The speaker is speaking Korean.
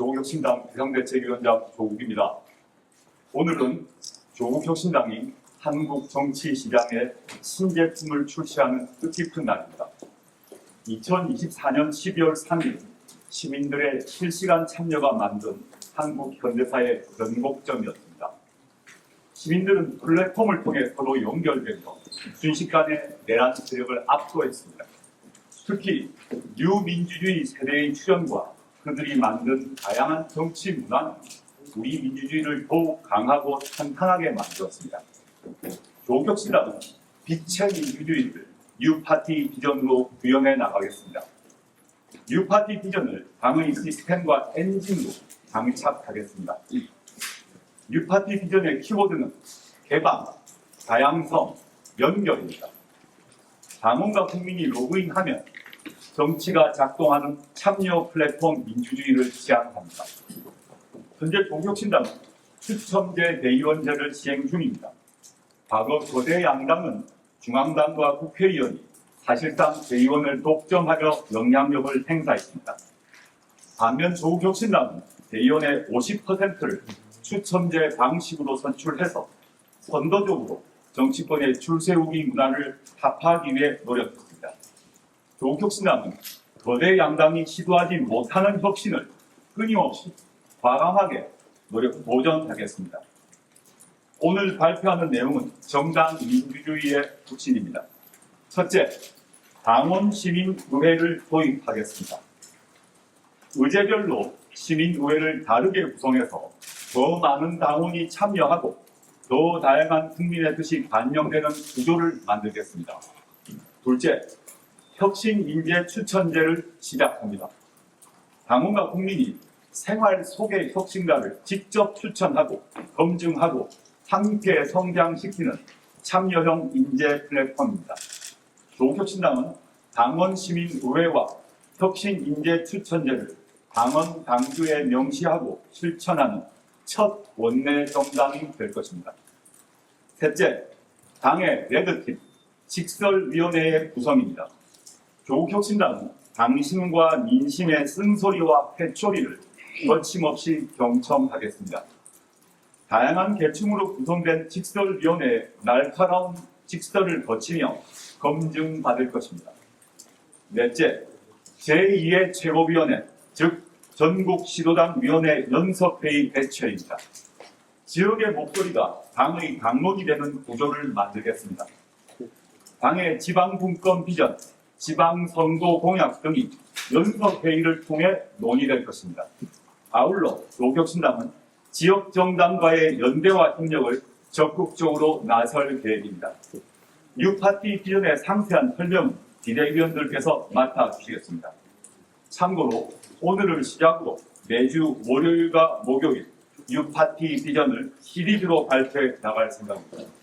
조국혁신당 비상대책위원장 조국입니다. 오늘은 조국혁신당이 한국 정치 시장에 신제품을 출시하는 뜻깊은 날입니다. 2024년 12월 3일 시민들의 실시간 참여가 만든 한국 현대사의 변곡점이었습니다. 시민들은 플랫폼을 통해 서로 연결되며 순식간에 내란 세력을 압도했습니다. 특히 뉴민주주의 세대의 출현과 그들이 만든 다양한 정치 문화는 우리 민주주의를 더욱 강하고 탄탄하게 만들었습니다. 조국혁신당은 빛의 민주주의를 뉴파티 비전으로 구현해 나가겠습니다. 뉴파티 비전을 당의 시스템과 엔진으로 장착하겠습니다. 뉴파티 비전의 키워드는 개방, 다양성, 연결입니다. 당원과 국민이 로그인하면 정치가 작동하는 참여 플랫폼 민주주의를 지향합니다. 현재 조국혁신당은 추첨제 대의원제를 시행 중입니다. 과거 거대 양당은 중앙당과 국회의원이 사실상 대의원을 독점하며 영향력을 행사했습니다. 반면 조국혁신당은 대의원의 50%를 추첨제 방식으로 선출해서 선도적으로 정치권의 줄세우기 문화를 타파하기 위해 노력했습니다. 조국혁신당은 거대 양당이 시도하지 못하는 혁신을 끊임없이 과감하게 노력 도전하겠습니다. 오늘 발표하는 내용은 정당 민주주의의 부친입니다. 첫째, 당원 시민의회를 도입하겠습니다. 의제별로 시민의회를 다르게 구성해서 더 많은 당원이 참여하고 더 다양한 국민의 뜻이 반영되는 구조를 만들겠습니다. 둘째, 혁신 인재 추천제를 시작합니다. 당원과 국민이 생활 속의 혁신가를 직접 추천하고 검증하고 함께 성장시키는 참여형 인재 플랫폼입니다. 조국혁신당은 당원 시민 의회와 혁신 인재 추천제를 당원 당규에 명시하고 실천하는 첫 원내 정당이 될 것입니다. 셋째, 당의 레드팀 직설위원회의 구성입니다. 조국혁신당은 당심과 민심의 쓴소리와 회초리를 거침없이 경청하겠습니다. 다양한 계층으로 구성된 직설위원회의 날카로운 직설을 거치며 검증받을 것입니다. 넷째, 제2의 최고위원회, 즉 전국시도당위원회 연석회의 개최입니다. 지역의 목소리가 당의 강론이 되는 구조를 만들겠습니다. 당의 지방분권 비전, 지방선거 공약 등이 연석회의를 통해 논의될 것입니다. 아울러 조국혁신당은 지역 정당과의 연대와 협력을 적극적으로 나설 계획입니다. 뉴파티 비전의 상세한 설명은 비대위원들께서 맡아주시겠습니다. 참고로 오늘을 시작으로 매주 월요일과 목요일 뉴파티 비전을 시리즈로 발표해 나갈 생각입니다.